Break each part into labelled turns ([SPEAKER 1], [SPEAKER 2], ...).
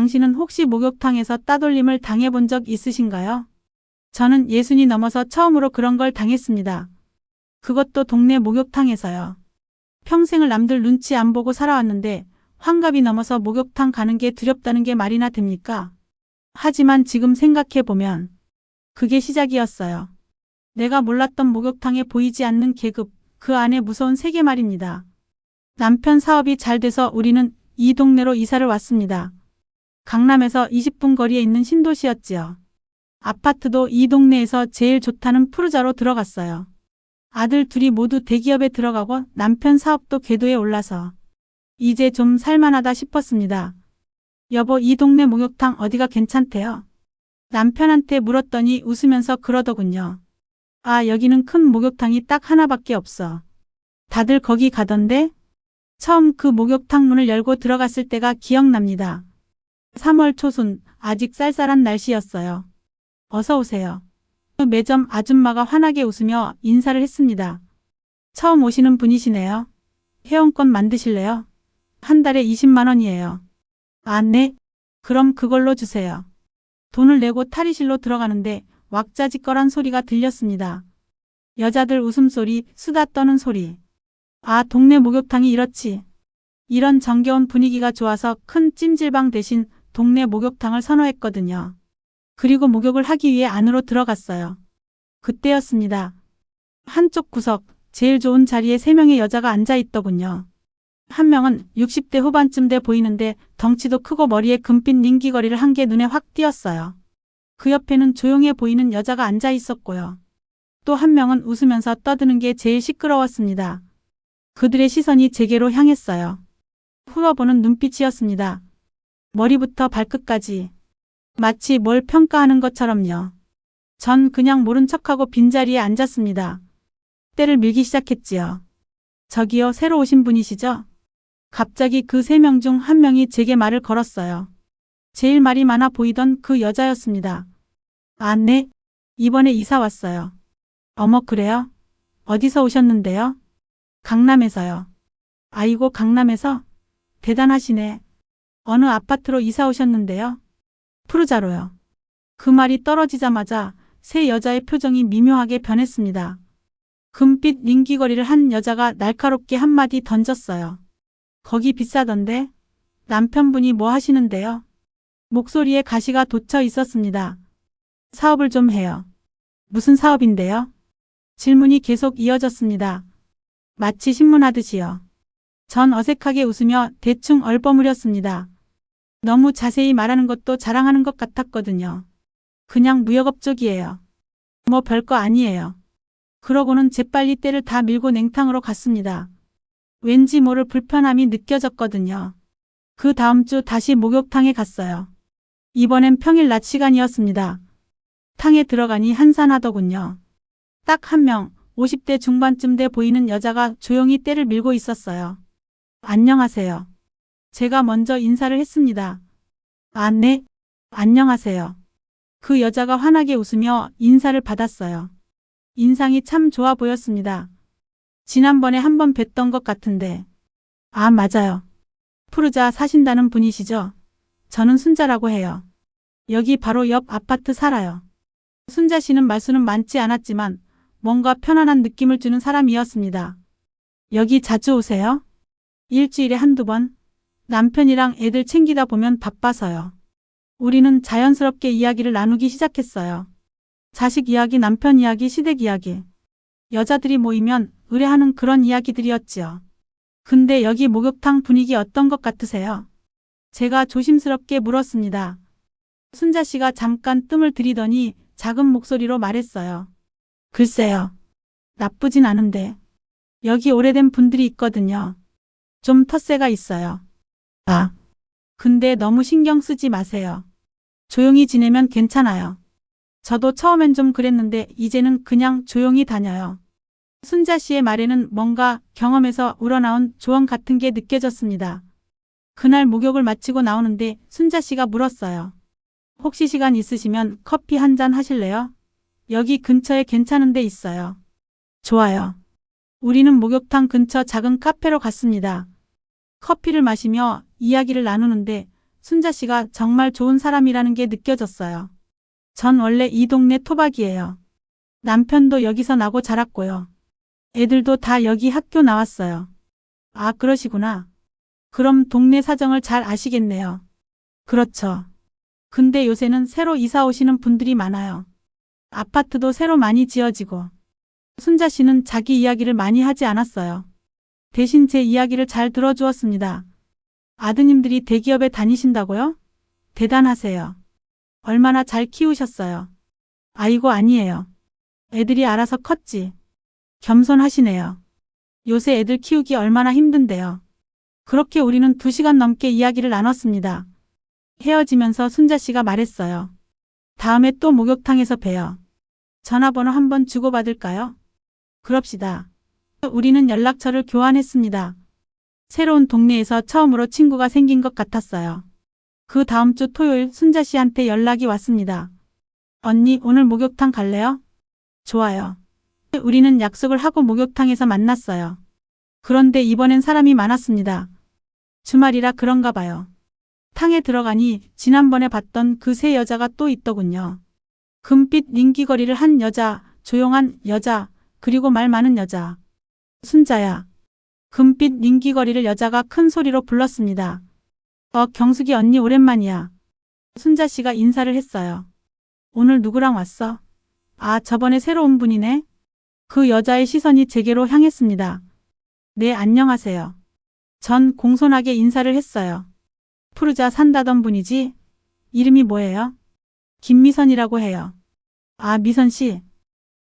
[SPEAKER 1] 당신은 혹시 목욕탕에서 따돌림을 당해본 적 있으신가요? 저는 예순이 넘어서 처음으로 그런 걸 당했습니다. 그것도 동네 목욕탕에서요. 평생을 남들 눈치 안 보고 살아왔는데 환갑이 넘어서 목욕탕 가는 게 두렵다는 게 말이나 됩니까? 하지만 지금 생각해 보면 그게 시작이었어요. 내가 몰랐던 목욕탕에 보이지 않는 계급, 그 안에 무서운 세계 말입니다. 남편 사업이 잘 돼서 우리는 이 동네로 이사를 왔습니다. 강남에서 20분 거리에 있는 신도시였지요. 아파트도 이 동네에서 제일 좋다는 푸르자로 들어갔어요. 아들 둘이 모두 대기업에 들어가고 남편 사업도 궤도에 올라서 이제 좀 살만하다 싶었습니다. 여보, 이 동네 목욕탕 어디가 괜찮대요? 남편한테 물었더니 웃으면서 그러더군요. 아, 여기는 큰 목욕탕이 딱 하나밖에 없어. 다들 거기 가던데? 처음 그 목욕탕 문을 열고 들어갔을 때가 기억납니다. 3월 초순, 아직 쌀쌀한 날씨였어요. 어서 오세요. 그 매점 아줌마가 환하게 웃으며 인사를 했습니다. 처음 오시는 분이시네요. 회원권 만드실래요? 한 달에 20만 원이에요. 아, 네. 그럼 그걸로 주세요. 돈을 내고 탈의실로 들어가는데 왁자지껄한 소리가 들렸습니다. 여자들 웃음소리, 수다 떠는 소리. 아, 동네 목욕탕이 이렇지. 이런 정겨운 분위기가 좋아서 큰 찜질방 대신 동네 목욕탕을 선호했거든요. 그리고 목욕을 하기 위해 안으로 들어갔어요. 그때였습니다. 한쪽 구석, 제일 좋은 자리에 세 명의 여자가 앉아 있더군요. 한 명은 60대 후반쯤 돼 보이는데 덩치도 크고 머리에 금빛 닝기거리를 한 게 눈에 확 띄었어요. 그 옆에는 조용해 보이는 여자가 앉아 있었고요. 또 한 명은 웃으면서 떠드는 게 제일 시끄러웠습니다. 그들의 시선이 제게로 향했어요. 풀어보는 눈빛이었습니다. 머리부터 발끝까지. 마치 뭘 평가하는 것처럼요. 전 그냥 모른 척하고 빈자리에 앉았습니다. 때를 밀기 시작했지요. 저기요, 새로 오신 분이시죠? 갑자기 그 세 명 중 한 명이 제게 말을 걸었어요. 제일 말이 많아 보이던 그 여자였습니다. 아, 네. 이번에 이사 왔어요. 어머, 그래요? 어디서 오셨는데요? 강남에서요. 아이고, 강남에서? 대단하시네. 어느 아파트로 이사 오셨는데요? 푸르자로요. 그 말이 떨어지자마자 세 여자의 표정이 미묘하게 변했습니다. 금빛 링기거리를 한 여자가 날카롭게 한마디 던졌어요. 거기 비싸던데? 남편분이 뭐 하시는데요? 목소리에 가시가 돋쳐 있었습니다. 사업을 좀 해요. 무슨 사업인데요? 질문이 계속 이어졌습니다. 마치 신문하듯이요. 전 어색하게 웃으며 대충 얼버무렸습니다. 너무 자세히 말하는 것도 자랑하는 것 같았거든요. 그냥 무역업 쪽이에요. 뭐 별거 아니에요. 그러고는 재빨리 때를 다 밀고 냉탕으로 갔습니다. 왠지 모를 불편함이 느껴졌거든요. 그 다음 주 다시 목욕탕에 갔어요. 이번엔 평일 낮 시간이었습니다. 탕에 들어가니 한산하더군요. 딱 한 명, 50대 중반쯤 돼 보이는 여자가 조용히 때를 밀고 있었어요. 안녕하세요. 제가 먼저 인사를 했습니다. 아, 네. 안녕하세요. 그 여자가 환하게 웃으며 인사를 받았어요. 인상이 참 좋아 보였습니다. 지난번에 한 번 뵀던 것 같은데. 아, 맞아요. 푸르자 사신다는 분이시죠? 저는 순자라고 해요. 여기 바로 옆 아파트 살아요. 순자 씨는 말수는 많지 않았지만 뭔가 편안한 느낌을 주는 사람이었습니다. 여기 자주 오세요? 일주일에 한두 번? 남편이랑 애들 챙기다 보면 바빠서요. 우리는 자연스럽게 이야기를 나누기 시작했어요. 자식 이야기, 남편 이야기, 시댁 이야기. 여자들이 모이면 의뢰하는 그런 이야기들이었지요. 근데 여기 목욕탕 분위기 어떤 것 같으세요? 제가 조심스럽게 물었습니다. 순자 씨가 잠깐 뜸을 들이더니 작은 목소리로 말했어요. 글쎄요. 나쁘진 않은데. 여기 오래된 분들이 있거든요. 좀 텃세가 있어요. 아. 근데 너무 신경 쓰지 마세요. 조용히 지내면 괜찮아요. 저도 처음엔 좀 그랬는데 이제는 그냥 조용히 다녀요. 순자 씨의 말에는 뭔가 경험에서 우러나온 조언 같은 게 느껴졌습니다. 그날 목욕을 마치고 나오는데 순자 씨가 물었어요. 혹시 시간 있으시면 커피 한 잔 하실래요? 여기 근처에 괜찮은 데 있어요. 좋아요. 우리는 목욕탕 근처 작은 카페로 갔습니다. 커피를 마시며 이야기를 나누는데 순자 씨가 정말 좋은 사람이라는 게 느껴졌어요. 전 원래 이 동네 토박이에요. 남편도 여기서 나고 자랐고요. 애들도 다 여기 학교 나왔어요. 아, 그러시구나. 그럼 동네 사정을 잘 아시겠네요. 그렇죠. 근데 요새는 새로 이사 오시는 분들이 많아요. 아파트도 새로 많이 지어지고. 순자 씨는 자기 이야기를 많이 하지 않았어요. 대신 제 이야기를 잘 들어주었습니다. 아드님들이 대기업에 다니신다고요? 대단하세요. 얼마나 잘 키우셨어요. 아이고 아니에요. 애들이 알아서 컸지. 겸손하시네요. 요새 애들 키우기 얼마나 힘든데요. 그렇게 우리는 두 시간 넘게 이야기를 나눴습니다. 헤어지면서 순자 씨가 말했어요. 다음에 또 목욕탕에서 봬요. 전화번호 한번 주고받을까요? 그럽시다. 우리는 연락처를 교환했습니다. 새로운 동네에서 처음으로 친구가 생긴 것 같았어요. 그 다음 주 토요일 순자 씨한테 연락이 왔습니다. 언니, 오늘 목욕탕 갈래요? 좋아요. 우리는 약속을 하고 목욕탕에서 만났어요. 그런데 이번엔 사람이 많았습니다. 주말이라 그런가 봐요. 탕에 들어가니 지난번에 봤던 그 세 여자가 또 있더군요. 금빛 링기거리를 한 여자, 조용한 여자, 그리고 말 많은 여자. 순자야. 금빛 링기거리를 여자가 큰 소리로 불렀습니다. 어, 경숙이 언니 오랜만이야. 순자 씨가 인사를 했어요. 오늘 누구랑 왔어? 아, 저번에 새로 온 분이네. 그 여자의 시선이 제게로 향했습니다. 네, 안녕하세요. 전 공손하게 인사를 했어요. 푸르자 산다던 분이지? 이름이 뭐예요? 김미선이라고 해요. 아, 미선 씨.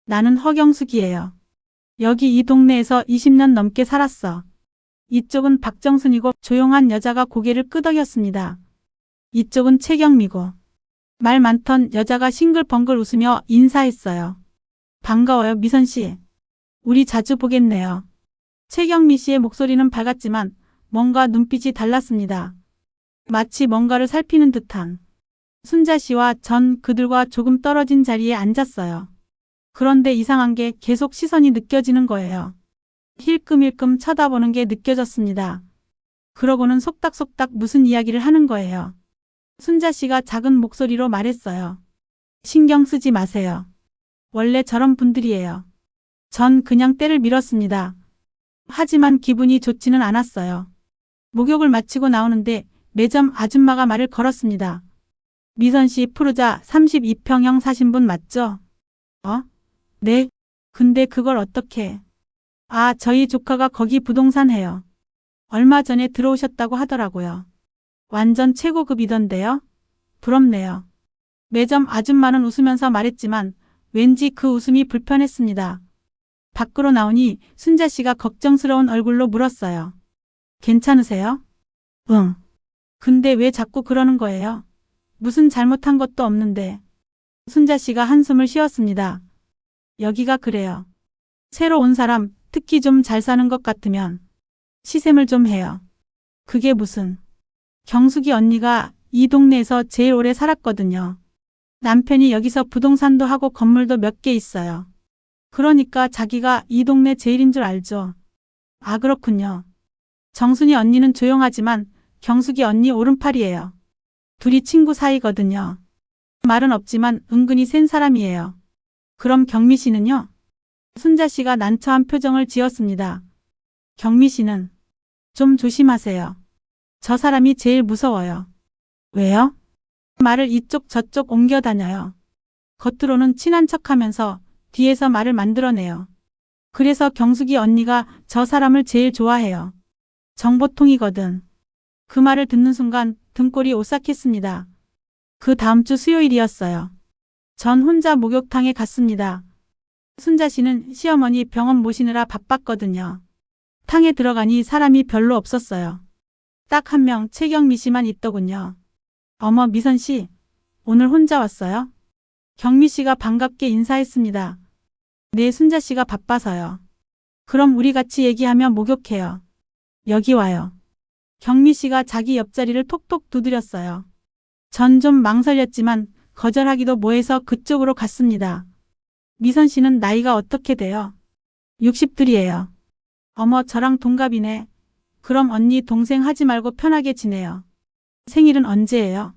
[SPEAKER 1] 나는 허경숙이에요. 여기 이 동네에서 20년 넘게 살았어. 이쪽은 박정순이고 조용한 여자가 고개를 끄덕였습니다. 이쪽은 최경미고. 말 많던 여자가 싱글벙글 웃으며 인사했어요. 반가워요, 미선 씨. 우리 자주 보겠네요. 최경미 씨의 목소리는 밝았지만 뭔가 눈빛이 달랐습니다. 마치 뭔가를 살피는 듯한. 순자 씨와 전 그들과 조금 떨어진 자리에 앉았어요. 그런데 이상한 게 계속 시선이 느껴지는 거예요. 힐끔힐끔 쳐다보는 게 느껴졌습니다. 그러고는 속닥속닥 무슨 이야기를 하는 거예요. 순자 씨가 작은 목소리로 말했어요. 신경 쓰지 마세요. 원래 저런 분들이에요. 전 그냥 때를 밀었습니다. 하지만 기분이 좋지는 않았어요. 목욕을 마치고 나오는데 매점 아줌마가 말을 걸었습니다. 미선 씨 푸르자 32평형 사신 분 맞죠? 어? 네. 근데 그걸 어떻게? 아, 저희 조카가 거기 부동산 해요. 얼마 전에 들어오셨다고 하더라고요. 완전 최고급이던데요? 부럽네요. 매점 아줌마는 웃으면서 말했지만 왠지 그 웃음이 불편했습니다. 밖으로 나오니 순자 씨가 걱정스러운 얼굴로 물었어요. 괜찮으세요? 응. 근데 왜 자꾸 그러는 거예요? 무슨 잘못한 것도 없는데. 순자 씨가 한숨을 쉬었습니다. 여기가 그래요. 새로 온 사람, 특히 좀 잘 사는 것 같으면 시샘을 좀 해요. 그게 무슨. 경숙이 언니가 이 동네에서 제일 오래 살았거든요. 남편이 여기서 부동산도 하고 건물도 몇 개 있어요. 그러니까 자기가 이 동네 제일인 줄 알죠. 아, 그렇군요. 정순이 언니는 조용하지만 경숙이 언니 오른팔이에요. 둘이 친구 사이거든요. 말은 없지만 은근히 센 사람이에요. 그럼 경미 씨는요? 순자 씨가 난처한 표정을 지었습니다. 경미 씨는 좀 조심하세요. 저 사람이 제일 무서워요. 왜요? 말을 이쪽 저쪽 옮겨 다녀요. 겉으로는 친한 척 하면서 뒤에서 말을 만들어내요. 그래서 경숙이 언니가 저 사람을 제일 좋아해요. 정보통이거든. 그 말을 듣는 순간 등골이 오싹했습니다. 그 다음 주 수요일이었어요. 전 혼자 목욕탕에 갔습니다. 순자 씨는 시어머니 병원 모시느라 바빴거든요. 탕에 들어가니 사람이 별로 없었어요. 딱 한 명 최경미 씨만 있더군요. 어머 미선 씨, 오늘 혼자 왔어요? 경미 씨가 반갑게 인사했습니다. 네, 순자 씨가 바빠서요. 그럼 우리 같이 얘기하며 목욕해요. 여기 와요. 경미 씨가 자기 옆자리를 톡톡 두드렸어요. 전 좀 망설였지만 거절하기도 뭐해서 그쪽으로 갔습니다. 미선 씨는 나이가 어떻게 돼요? 60들이에요. 어머, 저랑 동갑이네. 그럼 언니 동생 하지 말고 편하게 지내요. 생일은 언제예요?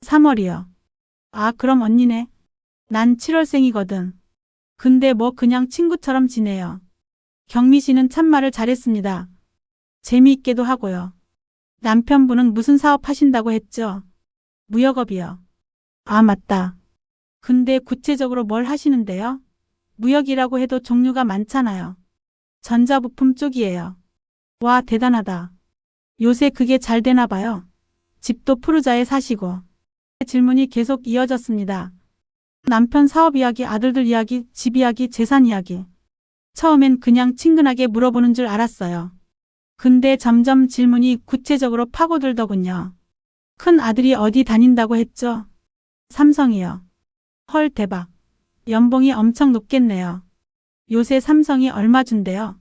[SPEAKER 1] 3월이요. 아, 그럼 언니네. 난 7월생이거든. 근데 뭐 그냥 친구처럼 지내요. 경미 씨는 참말을 잘했습니다. 재미있게도 하고요. 남편분은 무슨 사업 하신다고 했죠? 무역업이요. 아, 맞다. 근데 구체적으로 뭘 하시는데요? 무역이라고 해도 종류가 많잖아요. 전자부품 쪽이에요. 와, 대단하다. 요새 그게 잘 되나 봐요. 집도 푸르자에 사시고. 질문이 계속 이어졌습니다. 남편 사업 이야기, 아들들 이야기, 집 이야기, 재산 이야기. 처음엔 그냥 친근하게 물어보는 줄 알았어요. 근데 점점 질문이 구체적으로 파고들더군요. 큰 아들이 어디 다닌다고 했죠? 삼성이요. 헐 대박. 연봉이 엄청 높겠네요. 요새 삼성이 얼마 준대요?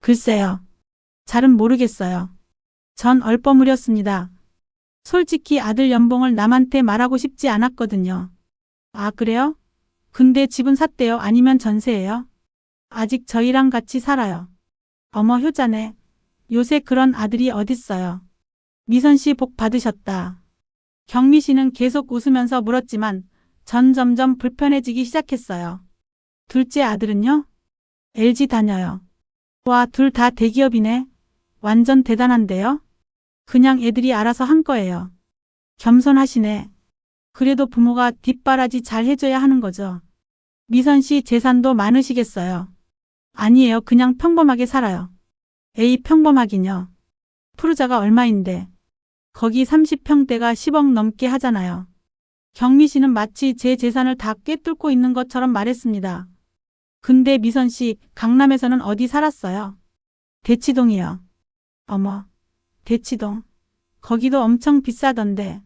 [SPEAKER 1] 글쎄요. 잘은 모르겠어요. 전 얼버무렸습니다. 솔직히 아들 연봉을 남한테 말하고 싶지 않았거든요. 아, 그래요? 근데 집은 샀대요? 아니면 전세예요? 아직 저희랑 같이 살아요. 어머, 효자네. 요새 그런 아들이 어딨어요. 미선 씨 복 받으셨다. 경미 씨는 계속 웃으면서 물었지만 전 점점 불편해지기 시작했어요. 둘째 아들은요? LG 다녀요. 와, 둘 다 대기업이네. 완전 대단한데요? 그냥 애들이 알아서 한 거예요. 겸손하시네. 그래도 부모가 뒷바라지 잘 해줘야 하는 거죠. 미선 씨 재산도 많으시겠어요. 아니에요. 그냥 평범하게 살아요. 에이, 평범하긴요. 푸르자가 얼마인데. 거기 30평대가 10억 넘게 하잖아요. 경미 씨는 마치 제 재산을 다 꿰뚫고 있는 것처럼 말했습니다. 근데 미선 씨, 강남에서는 어디 살았어요? 대치동이요. 어머, 대치동. 거기도 엄청 비싸던데.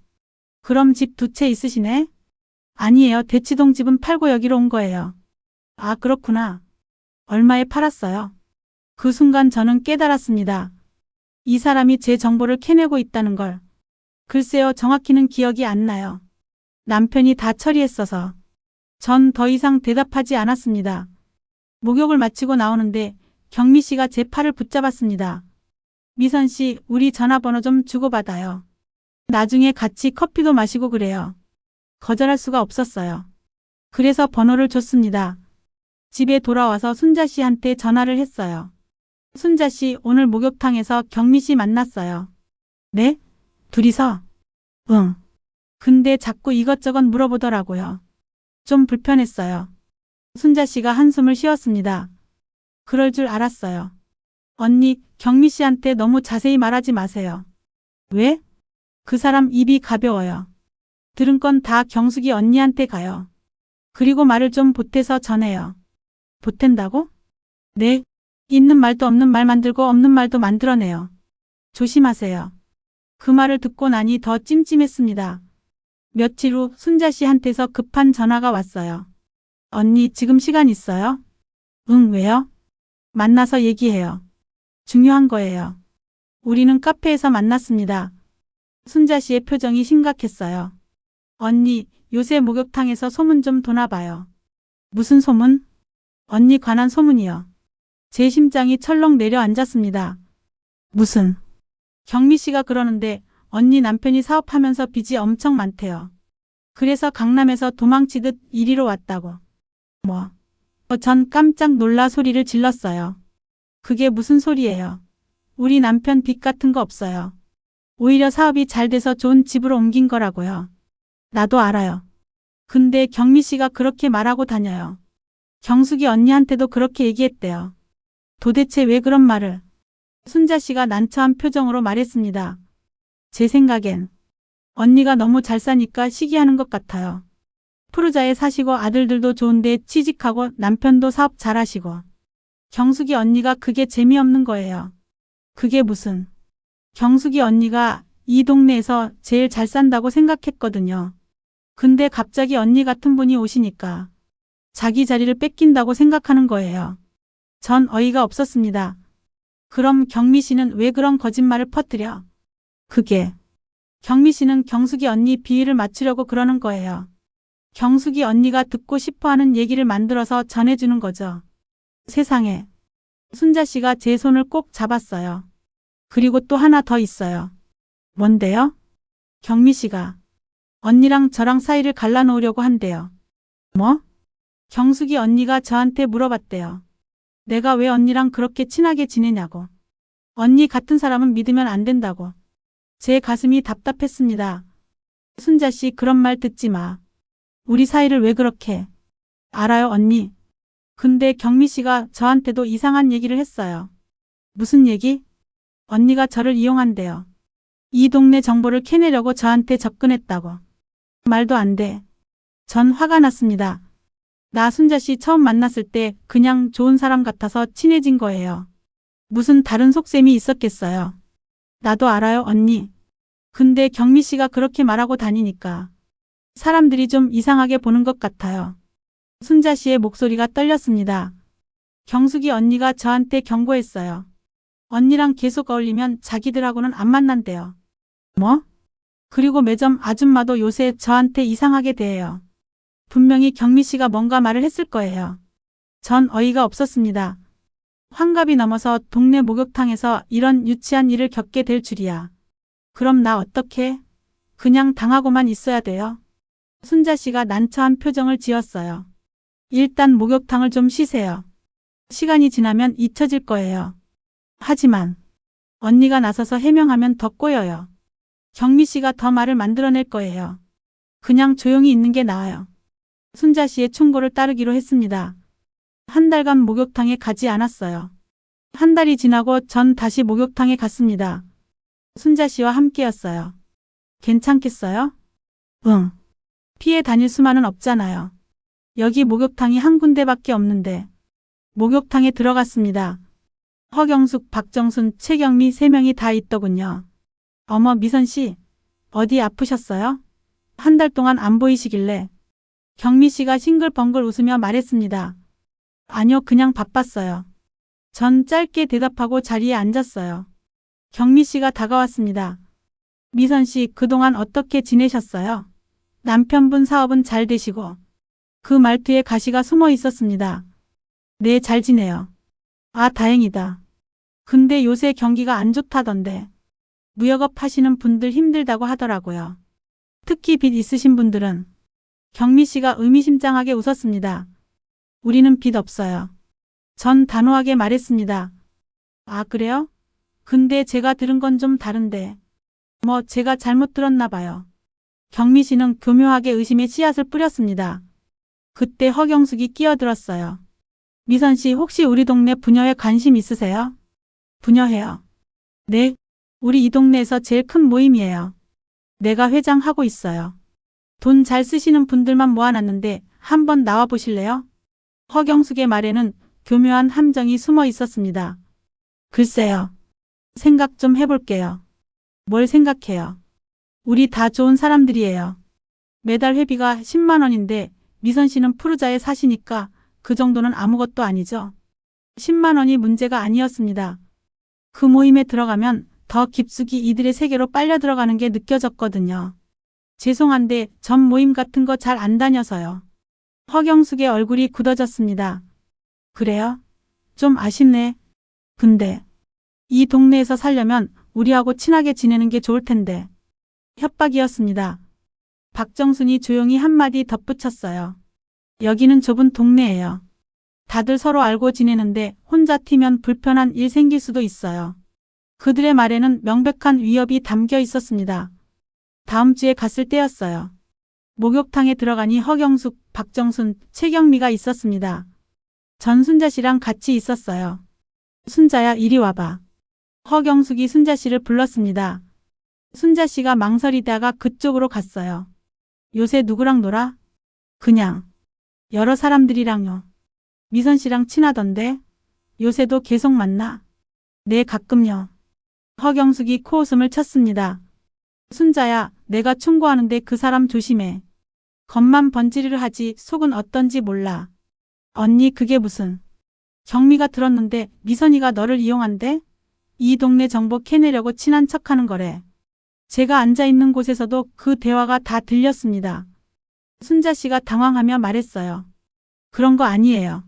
[SPEAKER 1] 그럼 집 두 채 있으시네? 아니에요. 대치동 집은 팔고 여기로 온 거예요. 아, 그렇구나. 얼마에 팔았어요? 그 순간 저는 깨달았습니다. 이 사람이 제 정보를 캐내고 있다는 걸. 글쎄요, 정확히는 기억이 안 나요. 남편이 다 처리했어서. 전 더 이상 대답하지 않았습니다. 목욕을 마치고 나오는데 경미 씨가 제 팔을 붙잡았습니다. 미선 씨, 우리 전화번호 좀 주고받아요. 나중에 같이 커피도 마시고 그래요. 거절할 수가 없었어요. 그래서 번호를 줬습니다. 집에 돌아와서 순자 씨한테 전화를 했어요. 순자 씨 오늘 목욕탕에서 경미 씨 만났어요. 네? 둘이서? 응. 근데 자꾸 이것저것 물어보더라고요. 좀 불편했어요. 순자 씨가 한숨을 쉬었습니다. 그럴 줄 알았어요. 언니, 경미 씨한테 너무 자세히 말하지 마세요. 왜? 그 사람 입이 가벼워요. 들은 건 다 경숙이 언니한테 가요. 그리고 말을 좀 보태서 전해요. 보탠다고? 네. 있는 말도 없는 말 만들고 없는 말도 만들어내요. 조심하세요. 그 말을 듣고 나니 더 찜찜했습니다. 며칠 후 순자 씨한테서 급한 전화가 왔어요. 언니 지금 시간 있어요? 응, 왜요? 만나서 얘기해요. 중요한 거예요. 우리는 카페에서 만났습니다. 순자 씨의 표정이 심각했어요. 언니, 요새 목욕탕에서 소문 좀 도나 봐요. 무슨 소문? 언니 관한 소문이요. 제 심장이 철렁 내려앉았습니다. 무슨? 경미 씨가 그러는데 언니 남편이 사업하면서 빚이 엄청 많대요. 그래서 강남에서 도망치듯 이리로 왔다고. 뭐? 어, 전 깜짝 놀라 소리를 질렀어요. 그게 무슨 소리예요? 우리 남편 빚 같은 거 없어요. 오히려 사업이 잘 돼서 좋은 집으로 옮긴 거라고요. 나도 알아요. 근데 경미 씨가 그렇게 말하고 다녀요. 경숙이 언니한테도 그렇게 얘기했대요. 도대체 왜 그런 말을? 순자 씨가 난처한 표정으로 말했습니다. 제 생각엔 언니가 너무 잘 사니까 시기하는 것 같아요. 푸르자에 사시고 아들들도 좋은데 취직하고 남편도 사업 잘하시고. 경숙이 언니가 그게 재미없는 거예요. 그게 무슨. 경숙이 언니가 이 동네에서 제일 잘 산다고 생각했거든요. 근데 갑자기 언니 같은 분이 오시니까 자기 자리를 뺏긴다고 생각하는 거예요. 전 어이가 없었습니다. 그럼 경미 씨는 왜 그런 거짓말을 퍼뜨려? 그게 경미 씨는 경숙이 언니 비위를 맞추려고 그러는 거예요. 경숙이 언니가 듣고 싶어 하는 얘기를 만들어서 전해주는 거죠. 세상에. 순자 씨가 제 손을 꼭 잡았어요. 그리고 또 하나 더 있어요. 뭔데요? 경미 씨가 언니랑 저랑 사이를 갈라놓으려고 한대요. 뭐? 경숙이 언니가 저한테 물어봤대요. 내가 왜 언니랑 그렇게 친하게 지내냐고. 언니 같은 사람은 믿으면 안 된다고. 제 가슴이 답답했습니다. 순자 씨 그런 말 듣지 마. 우리 사이를 왜 그렇게. 알아요, 언니. 근데 경미 씨가 저한테도 이상한 얘기를 했어요. 무슨 얘기? 언니가 저를 이용한대요. 이 동네 정보를 캐내려고 저한테 접근했다고. 말도 안 돼. 전 화가 났습니다. 나 순자 씨 처음 만났을 때 그냥 좋은 사람 같아서 친해진 거예요. 무슨 다른 속셈이 있었겠어요. 나도 알아요, 언니. 근데 경미 씨가 그렇게 말하고 다니니까 사람들이 좀 이상하게 보는 것 같아요. 순자 씨의 목소리가 떨렸습니다. 경숙이 언니가 저한테 경고했어요. 언니랑 계속 어울리면 자기들하고는 안 만난대요. 뭐? 그리고 매점 아줌마도 요새 저한테 이상하게 대해요. 분명히 경미 씨가 뭔가 말을 했을 거예요. 전 어이가 없었습니다. 환갑이 넘어서 동네 목욕탕에서 이런 유치한 일을 겪게 될 줄이야. 그럼 나 어떻게? 그냥 당하고만 있어야 돼요. 순자 씨가 난처한 표정을 지었어요. 일단 목욕탕을 좀 쉬세요. 시간이 지나면 잊혀질 거예요. 하지만 언니가 나서서 해명하면 더 꼬여요. 경미 씨가 더 말을 만들어낼 거예요. 그냥 조용히 있는 게 나아요. 순자 씨의 충고를 따르기로 했습니다. 한 달간 목욕탕에 가지 않았어요. 한 달이 지나고 전 다시 목욕탕에 갔습니다. 순자 씨와 함께였어요. 괜찮겠어요? 응. 피해 다닐 수만은 없잖아요. 여기 목욕탕이 한 군데밖에 없는데. 목욕탕에 들어갔습니다. 허경숙, 박정순, 최경미 세 명이 다 있더군요. 어머 미선 씨, 어디 아프셨어요? 한 달 동안 안 보이시길래. 경미 씨가 싱글벙글 웃으며 말했습니다. 아니요, 그냥 바빴어요. 전 짧게 대답하고 자리에 앉았어요. 경미 씨가 다가왔습니다. 미선 씨, 그동안 어떻게 지내셨어요? 남편분 사업은 잘 되시고. 그 말투에 가시가 숨어 있었습니다. 네, 잘 지내요. 아, 다행이다. 근데 요새 경기가 안 좋다던데. 무역업 하시는 분들 힘들다고 하더라고요. 특히 빚 있으신 분들은. 경미 씨가 의미심장하게 웃었습니다. 우리는 빚 없어요. 전 단호하게 말했습니다. 아, 그래요? 근데 제가 들은 건 좀 다른데. 뭐, 제가 잘못 들었나 봐요. 경미 씨는 교묘하게 의심의 씨앗을 뿌렸습니다. 그때 허경숙이 끼어들었어요. 미선 씨 혹시 우리 동네 부녀에 관심 있으세요? 부녀해요. 네, 우리 이 동네에서 제일 큰 모임이에요. 내가 회장하고 있어요. 돈 잘 쓰시는 분들만 모아놨는데 한번 나와 보실래요? 허경숙의 말에는 교묘한 함정이 숨어 있었습니다. 글쎄요. 생각 좀 해볼게요. 뭘 생각해요? 우리 다 좋은 사람들이에요. 매달 회비가 10만 원인데 미선 씨는 푸르자에 사시니까 그 정도는 아무것도 아니죠. 10만 원이 문제가 아니었습니다. 그 모임에 들어가면 더 깊숙이 이들의 세계로 빨려 들어가는 게 느껴졌거든요. 죄송한데 전 모임 같은 거 잘 안 다녀서요. 허경숙의 얼굴이 굳어졌습니다. 그래요? 좀 아쉽네. 근데 이 동네에서 살려면 우리하고 친하게 지내는 게 좋을 텐데. 협박이었습니다. 박정순이 조용히 한마디 덧붙였어요. 여기는 좁은 동네예요. 다들 서로 알고 지내는데 혼자 튀면 불편한 일 생길 수도 있어요. 그들의 말에는 명백한 위협이 담겨 있었습니다. 다음 주에 갔을 때였어요. 목욕탕에 들어가니 허경숙, 박정순, 최경미가 있었습니다. 전순자 씨랑 같이 있었어요. 순자야 이리 와봐. 허경숙이 순자 씨를 불렀습니다. 순자 씨가 망설이다가 그쪽으로 갔어요. 요새 누구랑 놀아? 그냥 여러 사람들이랑요. 미선 씨랑 친하던데 요새도 계속 만나? 네 가끔요. 허경숙이 코웃음을 쳤습니다. 순자야 내가 충고하는데 그 사람 조심해. 겉만 번지르르 하지 속은 어떤지 몰라. 언니 그게 무슨. 경미가 들었는데 미선이가 너를 이용한대? 이 동네 정보 캐내려고 친한 척하는 거래. 제가 앉아있는 곳에서도 그 대화가 다 들렸습니다. 순자 씨가 당황하며 말했어요. 그런 거 아니에요.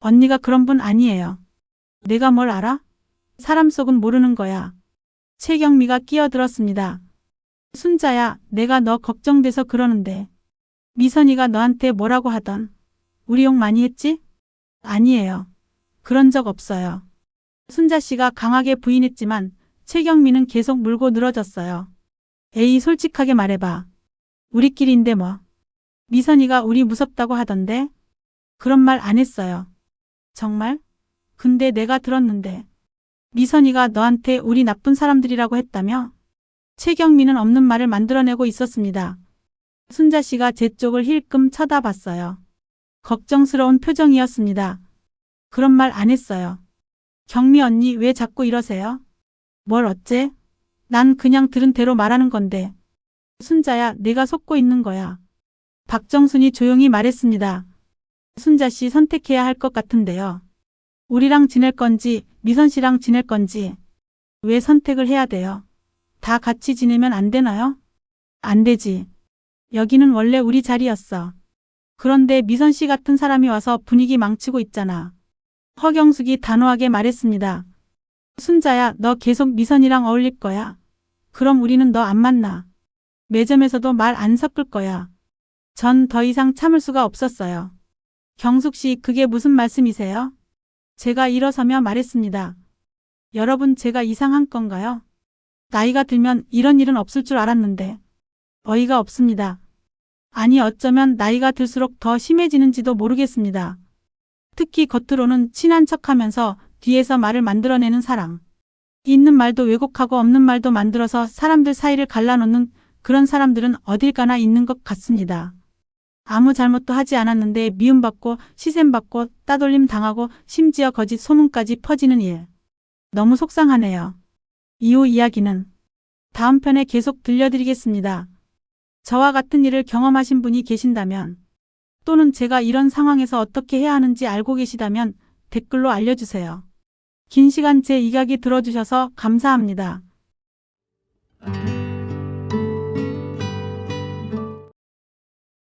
[SPEAKER 1] 언니가 그런 분 아니에요. 내가 뭘 알아? 사람 속은 모르는 거야. 최경미가 끼어들었습니다. 순자야, 내가 너 걱정돼서 그러는데. 미선이가 너한테 뭐라고 하던. 우리 욕 많이 했지? 아니에요. 그런 적 없어요. 순자 씨가 강하게 부인했지만 최경미는 계속 물고 늘어졌어요. 에이, 솔직하게 말해봐. 우리끼리인데 뭐. 미선이가 우리 무섭다고 하던데? 그런 말 안 했어요. 정말? 근데 내가 들었는데. 미선이가 너한테 우리 나쁜 사람들이라고 했다며? 최경미는 없는 말을 만들어내고 있었습니다. 순자 씨가 제 쪽을 힐끔 쳐다봤어요. 걱정스러운 표정이었습니다. 그런 말 안 했어요. 경미 언니 왜 자꾸 이러세요? 뭘 어째? 난 그냥 들은 대로 말하는 건데. 순자야, 내가 속고 있는 거야. 박정순이 조용히 말했습니다. 순자 씨 선택해야 할 것 같은데요. 우리랑 지낼 건지, 미선 씨랑 지낼 건지. 왜 선택을 해야 돼요? 다 같이 지내면 안 되나요? 안 되지. 여기는 원래 우리 자리였어. 그런데 미선 씨 같은 사람이 와서 분위기 망치고 있잖아. 허경숙이 단호하게 말했습니다. 순자야, 너 계속 미선이랑 어울릴 거야. 그럼 우리는 너 안 만나. 매점에서도 말 안 섞을 거야. 전 더 이상 참을 수가 없었어요. 경숙 씨, 그게 무슨 말씀이세요? 제가 일어서며 말했습니다. 여러분, 제가 이상한 건가요? 나이가 들면 이런 일은 없을 줄 알았는데. 어이가 없습니다. 아니, 어쩌면 나이가 들수록 더 심해지는지도 모르겠습니다. 특히 겉으로는 친한 척 하면서 뒤에서 말을 만들어내는 사람. 있는 말도 왜곡하고 없는 말도 만들어서 사람들 사이를 갈라놓는 그런 사람들은 어딜 가나 있는 것 같습니다. 아무 잘못도 하지 않았는데 미움받고 시샘받고 따돌림 당하고 심지어 거짓 소문까지 퍼지는 일. 너무 속상하네요. 이후 이야기는 다음 편에 계속 들려드리겠습니다. 저와 같은 일을 경험하신 분이 계신다면 또는 제가 이런 상황에서 어떻게 해야 하는지 알고 계시다면 댓글로 알려주세요. 긴 시간 제 이야기 들어주셔서 감사합니다.